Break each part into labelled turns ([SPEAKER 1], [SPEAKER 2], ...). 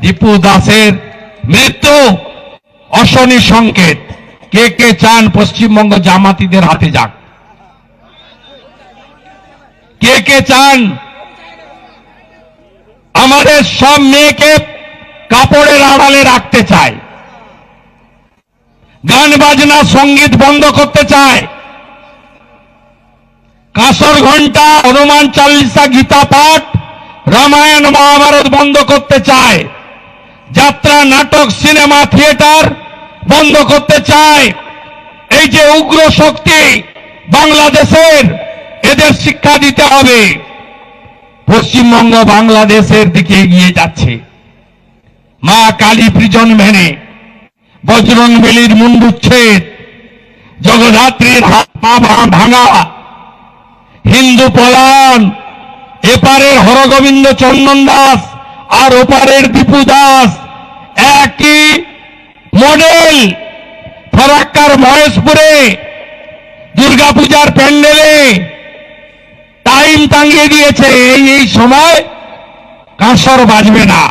[SPEAKER 1] দীপু দাসের মৃত্যু অশনি সংকেত। কে কে চান পশ্চিমবঙ্গ জামাতিদের হাতে যাক। কে কে চান আমাদের সব মেয়েকে কাপড়ের আড়ালে রাখতে চায়। গান, বাজনা, সংগীত বন্ধ করতে চায়। কাসর ঘণ্টা হনুমান চাল্লিশা গীতা পাঠ, রামায়ণ, মহাভারত বন্ধ করতে চায়। যাত্রা, নাটক, সিনেমা, থিয়েটার বন্ধ করতে চায়। এই যে উগ্র শক্তি বাংলাদেশের, এদের শিক্ষা দিতে হবে। পশ্চিমবঙ্গ বাংলাদেশের দিকে এগিয়ে যাচ্ছে। মা কালী প্রিজন ভেনে বজরং বেলির মুন্ডুচ্ছেদ, জগদ্ধাত্রীর হাত পা ভাঙা। হিন্দু পলান, এপারের হরগোবিন্দ চন্দন দাস আর ওপারের দীপু দাস একই মডেল ফরাক্কার মহেশপুরে দুর্গাপূজার প্যান্ডেলে টাইম টাঙ্গিয়ে দিয়েছে। এই এই সময় কাঁসর বাজবে না,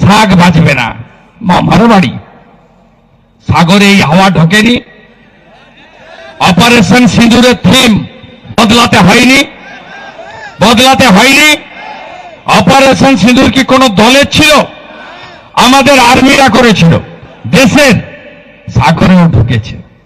[SPEAKER 1] শাক বাজবে না। মামার বাড়ি। সাগরে এই হাওয়া ঢোকেনি। অপারেশন সিঁদুরের থিম বদলাতে হয়নি। বদলাতে হয়নি। অপারেশন সিঁদুর কি কোনো দলের ছিল? আমাদের আর্মিরা করেছিল। দেশের সাগরেও ঢুকেছে।